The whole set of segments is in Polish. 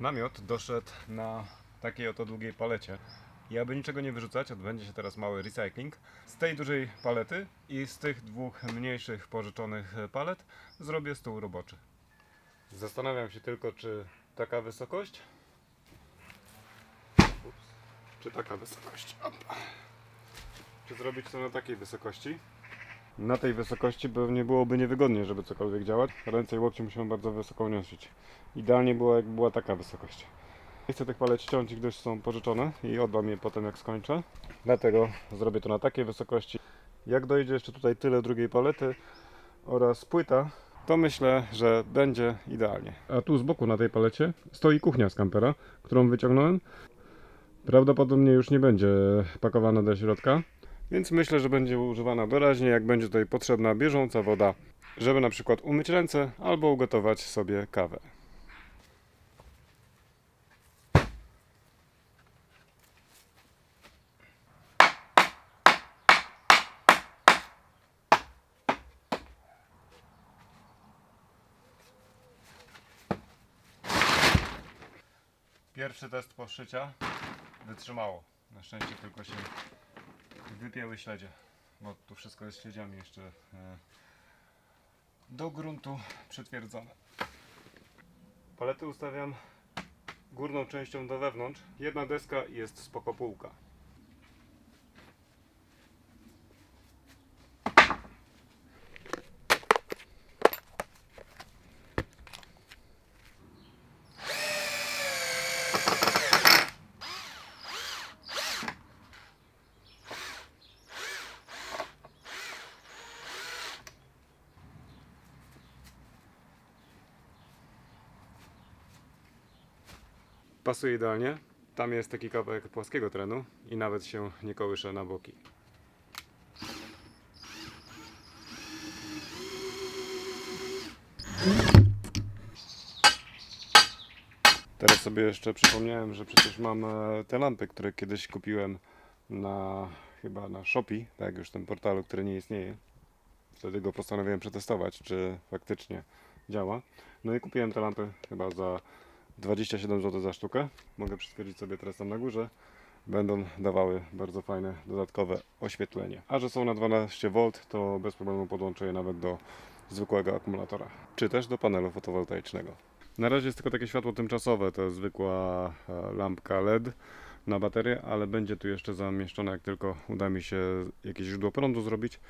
Namiot doszedł na takiej oto długiej palecie. I aby niczego nie wyrzucać, odbędzie się teraz mały recycling. Z tej dużej palety i z tych dwóch mniejszych pożyczonych palet zrobię stół roboczy. Zastanawiam się tylko, czy taka wysokość, Ups. czy taka wysokość, czy zrobić to na takiej wysokości. Na tej wysokości pewnie byłoby niewygodnie, żeby cokolwiek działać. Ręce i łokcie musiałem bardzo wysoko uniosć. Idealnie było, jakby była taka wysokość. Nie chcę tych palet ściąć, gdyż są pożyczone i oddam je potem jak skończę. Dlatego zrobię to na takiej wysokości. Jak dojdzie jeszcze tutaj tyle drugiej palety oraz płyta, to myślę, że będzie idealnie. A tu z boku na tej palecie stoi kuchnia z kampera, którą wyciągnąłem. Prawdopodobnie już nie będzie pakowana do środka, więc myślę, że będzie używana doraźnie, jak będzie tutaj potrzebna bieżąca woda, żeby na przykład umyć ręce albo ugotować sobie kawę. Pierwszy test poszycia wytrzymało. Na szczęście tylko się wypięły śledzie, bo tu wszystko jest śledziami jeszcze e, do gruntu przytwierdzone. Palety ustawiam górną częścią do wewnątrz. Jedna deska jest spoko półka. Pasuje idealnie. Tam jest taki kawałek płaskiego terenu i nawet się nie kołysze na boki. Teraz sobie jeszcze przypomniałem, że przecież mam e, te lampy, które kiedyś kupiłem na chyba na Shopee, tak już tym portalu, który nie istnieje. Wtedy go postanowiłem przetestować, czy faktycznie działa. No i kupiłem te lampy chyba za 27 zł za sztukę. Mogę przytwierdzić sobie teraz tam na górze. Będą dawały bardzo fajne dodatkowe oświetlenie. A że są na 12V, to bez problemu podłączę je nawet do zwykłego akumulatora, czy też do panelu fotowoltaicznego. Na razie jest tylko takie światło tymczasowe, to jest zwykła e, lampka LED na baterię, ale będzie tu jeszcze zamieszczone, jak tylko uda mi się jakieś źródło prądu zrobić,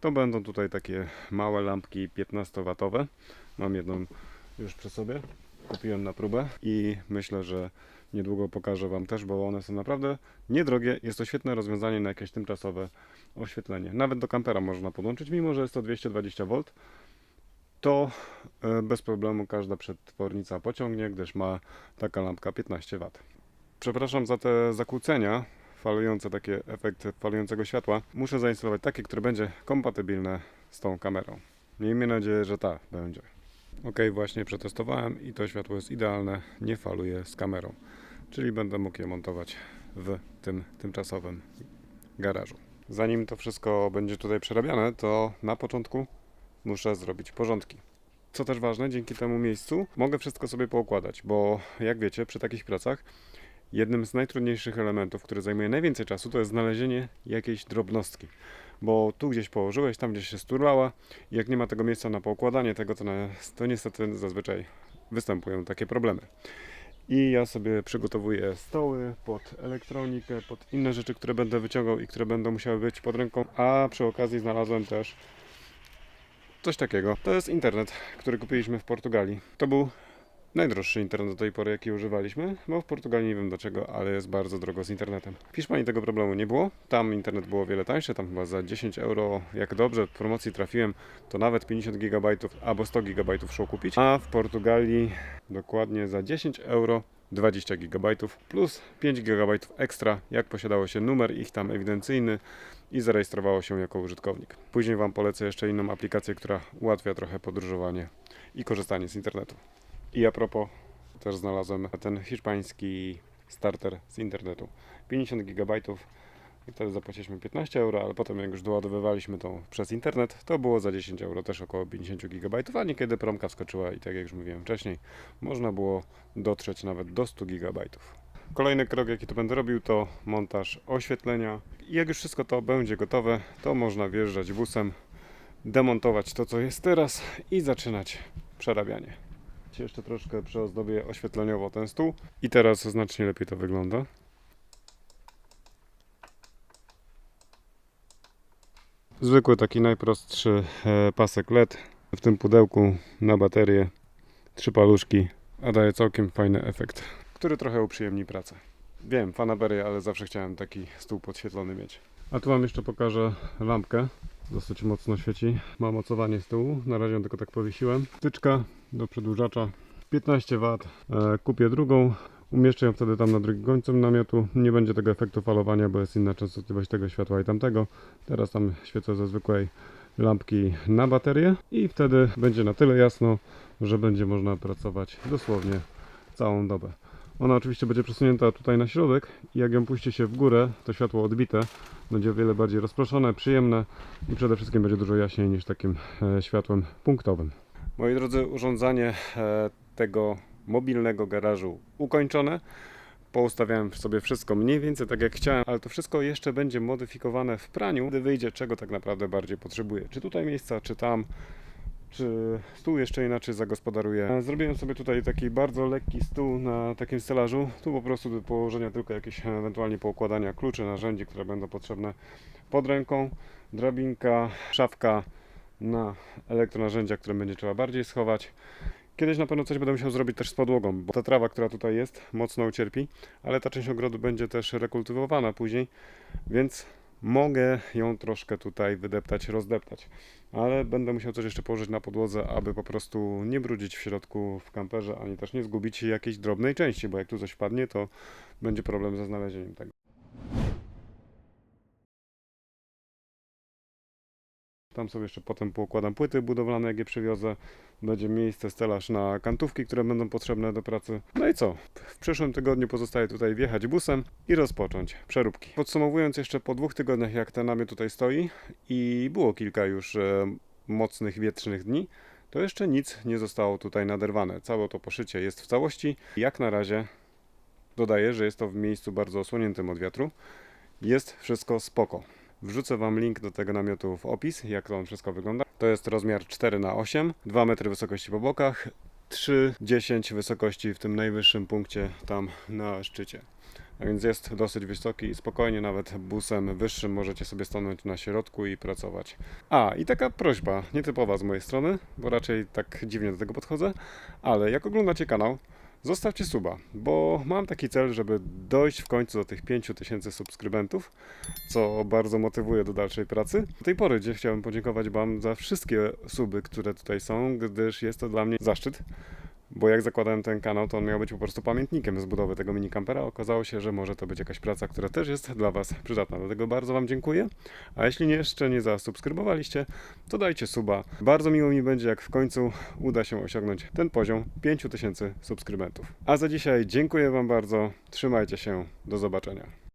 to będą tutaj takie małe lampki 15W. Mam jedną już przy sobie kupiłem na próbę i myślę, że niedługo pokażę Wam też, bo one są naprawdę niedrogie. Jest to świetne rozwiązanie na jakieś tymczasowe oświetlenie. Nawet do kampera można podłączyć, mimo że jest to 220V. To e, bez problemu każda przetwornica pociągnie, gdyż ma taka lampka 15W. Przepraszam za te zakłócenia, falujące takie efekty falującego światła. Muszę zainstalować takie, które będzie kompatybilne z tą kamerą. Miejmy nadzieję, że ta będzie. Ok, właśnie przetestowałem i to światło jest idealne, nie faluje z kamerą. Czyli będę mógł je montować w tym tymczasowym garażu. Zanim to wszystko będzie tutaj przerabiane, to na początku muszę zrobić porządki. Co też ważne, dzięki temu miejscu mogę wszystko sobie poukładać, bo jak wiecie, przy takich pracach jednym z najtrudniejszych elementów, który zajmuje najwięcej czasu, to jest znalezienie jakiejś drobnostki. Bo tu gdzieś położyłeś, tam gdzieś się sturlała, i jak nie ma tego miejsca na poukładanie tego, to, na, to niestety zazwyczaj występują takie problemy. I ja sobie przygotowuję stoły pod elektronikę, pod inne rzeczy, które będę wyciągał i które będą musiały być pod ręką. A przy okazji znalazłem też coś takiego. To jest internet, który kupiliśmy w Portugalii. To był najdroższy internet do tej pory, jaki używaliśmy, bo w Portugalii nie wiem dlaczego, ale jest bardzo drogo z internetem. W Hiszpanii tego problemu nie było. Tam internet było wiele tańszy, tam chyba za 10 euro, jak dobrze w promocji trafiłem, to nawet 50 GB albo 100 GB szło kupić. A w Portugalii dokładnie za 10 euro 20 GB plus 5 GB ekstra, jak posiadało się numer ich tam ewidencyjny i zarejestrowało się jako użytkownik. Później Wam polecę jeszcze inną aplikację, która ułatwia trochę podróżowanie i korzystanie z internetu. I a propos, też znalazłem ten hiszpański starter z internetu. 50 GB, i wtedy zapłaciliśmy 15 euro, ale potem jak już doładowywaliśmy to przez internet, to było za 10 euro też około 50 GB, a niekiedy promka wskoczyła i tak jak już mówiłem wcześniej, można było dotrzeć nawet do 100 GB. Kolejny krok, jaki to będę robił, to montaż oświetlenia. I jak już wszystko to będzie gotowe, to można wjeżdżać busem, demontować to, co jest teraz i zaczynać przerabianie. Jeszcze troszkę przeozdobię oświetleniowo ten stół i teraz znacznie lepiej to wygląda. Zwykły taki najprostszy e, pasek LED w tym pudełku na baterię, trzy paluszki, a daje całkiem fajny efekt, który trochę uprzyjemni pracę. Wiem, fanabery, ale zawsze chciałem taki stół podświetlony mieć. A tu Wam jeszcze pokażę lampkę. Dosyć mocno świeci. Ma mocowanie z tyłu. Na razie tylko tak powiesiłem. Wtyczka do przedłużacza 15 W. E, kupię drugą. Umieszczę ją wtedy tam na drugim końcu namiotu. Nie będzie tego efektu falowania, bo jest inna częstotliwość tego światła i tamtego. Teraz tam świecę ze zwykłej lampki na baterię i wtedy będzie na tyle jasno, że będzie można pracować dosłownie całą dobę. Ona oczywiście będzie przesunięta tutaj na środek i jak ją puści się w górę, to światło odbite będzie o wiele bardziej rozproszone, przyjemne i przede wszystkim będzie dużo jaśniej niż takim e, światłem punktowym. Moi drodzy, urządzanie e, tego mobilnego garażu ukończone. Poustawiałem sobie wszystko mniej więcej tak jak chciałem, ale to wszystko jeszcze będzie modyfikowane w praniu, gdy wyjdzie czego tak naprawdę bardziej potrzebuję. Czy tutaj miejsca, czy tam, czy stół jeszcze inaczej zagospodaruję. E, Zrobiłem sobie tutaj taki bardzo lekki stół na takim stelażu. Tu po prostu do położenia tylko jakieś ewentualnie poukładania kluczy, narzędzi, które będą potrzebne pod ręką. Drabinka, szafka na elektronarzędzia, które będzie trzeba bardziej schować. Kiedyś na pewno coś będę musiał zrobić też z podłogą, bo ta trawa, która tutaj jest, mocno ucierpi, ale ta część ogrodu będzie też rekultywowana później, więc mogę ją troszkę tutaj wydeptać, rozdeptać. Ale będę musiał coś jeszcze położyć na podłodze, aby po prostu nie brudzić w środku w kamperze, ani też nie zgubić jakiejś drobnej części, bo jak tu coś wpadnie, to będzie problem ze znalezieniem tego. Tam sobie jeszcze potem poukładam płyty budowlane, jak je przywiozę. Będzie miejsce, stelaż na kantówki, które będą potrzebne do pracy. No i co? W przyszłym tygodniu pozostaje tutaj wjechać busem i rozpocząć przeróbki. Podsumowując jeszcze po dwóch tygodniach, jak ten namiot tutaj stoi i było kilka już e, mocnych, wietrznych dni, to jeszcze nic nie zostało tutaj naderwane. Całe to poszycie jest w całości. Jak na razie dodaję, że jest to w miejscu bardzo osłoniętym od wiatru. Jest wszystko spoko. Wrzucę Wam link do tego namiotu w opis, jak to on wszystko wygląda. To jest rozmiar 4 na 8 2 metry wysokości po bokach, 3,10 wysokości w tym najwyższym punkcie tam na szczycie. A więc jest dosyć wysoki i spokojnie nawet busem wyższym możecie sobie stanąć na środku i pracować. A, i taka prośba, nietypowa z mojej strony, bo raczej tak dziwnie do tego podchodzę, ale jak oglądacie kanał, zostawcie suba, bo mam taki cel, żeby dojść w końcu do tych 5000 subskrybentów, co bardzo motywuje do dalszej pracy. Do tej pory gdzie chciałem podziękować Wam za wszystkie suby, które tutaj są, gdyż jest to dla mnie zaszczyt. Bo jak zakładałem ten kanał, to on miał być po prostu pamiętnikiem z budowy tego minikampera. Okazało się, że może to być jakaś praca, która też jest dla Was przydatna. Dlatego bardzo Wam dziękuję. A jeśli jeszcze nie zasubskrybowaliście, to dajcie suba. Bardzo miło mi będzie, jak w końcu uda się osiągnąć ten poziom 5000 subskrybentów. A za dzisiaj dziękuję Wam bardzo. Trzymajcie się. Do zobaczenia.